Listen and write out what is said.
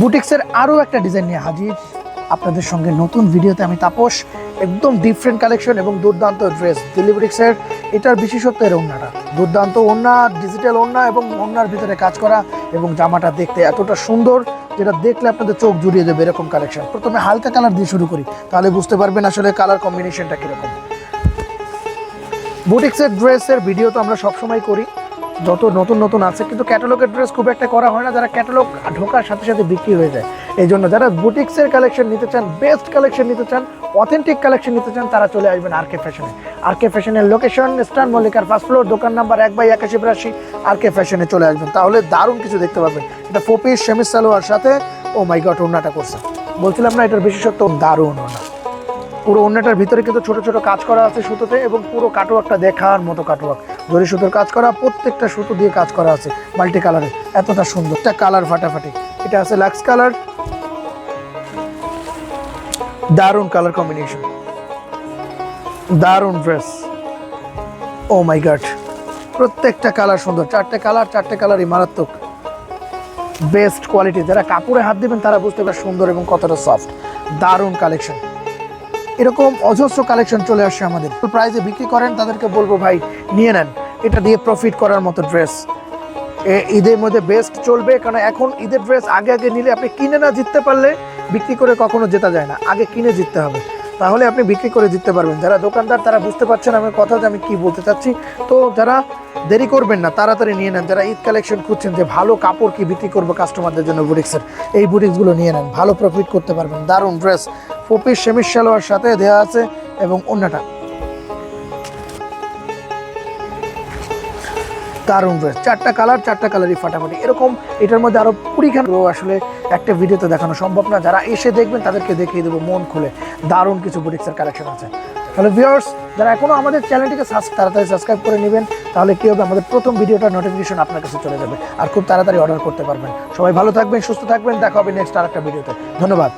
বুটিক্সের আরও একটা ডিজাইন নিয়ে হাজির। আপনাদের সঙ্গে নতুন ভিডিওতে আমি তাপস। একদম ডিফারেন্ট কালেকশন এবং দুর্দান্ত ড্রেস দিল্লি বুটিক্সের এটার বিশেষত্ব এর ওড়নাটা। দুর্দান্ত ওড়না ডিজিটাল ওড়না এবং ওড়নার ভিতরে কাজ করা এবং জামাটা দেখতে এতটা সুন্দর যেটা দেখলে আপনাদের চোখ জুড়িয়ে যাবে এরকম কালেকশন প্রথমে হালকা কালার দিয়ে শুরু করি, তাহলে বুঝতে পারবেন আসলে কালার কম্বিনেশনটা কীরকম। বুটিক্সের ড্রেসের ভিডিও তো আমরা সবসময় করি। যত নতুন নতুন আছে, কিন্তু ক্যাটালগের ড্রেস খুব একটা করা হয় না, যারা ক্যাটালগ ঢোকার সাথে সাথে বিক্রি হয়ে যায়। এই জন্য যারা বুটিক্সের কালেকশন নিতে চান বেস্ট কালেকশন নিতে চান অথেন্টিক কালেকশন নিতে চান, তারা চলে আসবেন আর কে ফ্যাশনে আর কে ফ্যাশনের লোকেশন স্টার মল্লিকার ফার্স্ট ফ্লোর দোকান নাম্বার এক বাই একাশি বিরাশি আর কে ফ্যাশনে চলে আসবেন। তাহলে দারুণ কিছু দেখতে পাবেন। এটা ফোপিস সেমিস সালোয়ার সাথে ও মাই গট ওড়নাটা করছে। বলছিলাম না, এটার বিশেষত্ব দারুণ ওড়না। পুরো অন্যটার ভিতরে কিন্তু ছোট ছোট কাজ করা আছে সুতোতে এবং পুরো কাটওয়ার্কটা দেখার মতো কাটওয়ার্ক জরি সুতোর কাজ করা, প্রত্যেকটা সুতো দিয়ে কাজ করা আছে মাল্টি কালারে এতটা সুন্দর। একটা কালার ফাটাফাটি। এটা আছে লাক্স কালার। দারুণ কালার কম্বিনেশন। দারুণ ড্রেস। ও মাই গড প্রত্যেকটা কালার সুন্দর। চারটে কালার, চারটে কালারই মারাত্মক। বেস্ট কোয়ালিটি যারা কাপড়ে হাত দিবেন তারা বুঝতে পারে সুন্দর এবং কতটা সফট দারুণ কালেকশন এরকম অজস্র কালেকশন চলে আসে আমাদের। প্রাইজে বিক্রি করেন, তাদেরকে বলব, ভাই, নিয়ে নেন। এটা দিয়ে প্রফিট করার মতো ড্রেস ঈদের মধ্যে বেস্ট চলবে, কারণ এখন ঈদের ড্রেস আগে আগে নিলে আপনি কিনে না জিততে পারলে বিক্রি করে কখনো জেতা যায় না। আগে কিনে জিততে হবে। তাহলে আপনি বিক্রি করে জিততে পারবেন। যারা দোকানদার, তারা বুঝতে পারছেন আমার কথা যে আমি কি বলতে চাচ্ছি। তো যারা দেরি করবেন না, তাড়াতাড়ি নিয়ে নেন। যারা ঈদ কালেকশন খুঁজছেন যে ভালো কাপড় কি বিক্রি করব কাস্টমারদের জন্য বুটিক্সের এই বুটিক্সগুলো নিয়ে নেন। ভালো প্রফিট করতে পারবেন। দারুণ ড্রেস ফোপিস সেমিস সালোয়ার সাথে দেওয়া আছে এবং অন্যটা দারুণ ড্রেস চারটা কালার, চারটা কালারই ফাটাফাটি। এরকম এটার মধ্যে আরও কুড়িখান আসলে একটা ভিডিওতে দেখানো সম্ভব না। যারা এসে দেখবেন, তাদেরকে দেখিয়ে দেবো মন খুলে। দারুণ কিছু বুটিক্সের কালেকশন আছে। তাহলে ভিউয়ার্স যারা এখনও আমাদের চ্যানেলটিকে তাড়াতাড়ি সাবস্ক্রাইব করে নেবেন, তাহলে কী হবে? আমাদের প্রথম ভিডিওটার নোটিফিকেশন আপনার কাছে চলে যাবে। আর খুব তাড়াতাড়ি অর্ডার করতে পারবেন। সবাই ভালো থাকবেন, সুস্থ থাকবেন। দেখা হবে নেক্সট আর একটা ভিডিওতে। ধন্যবাদ।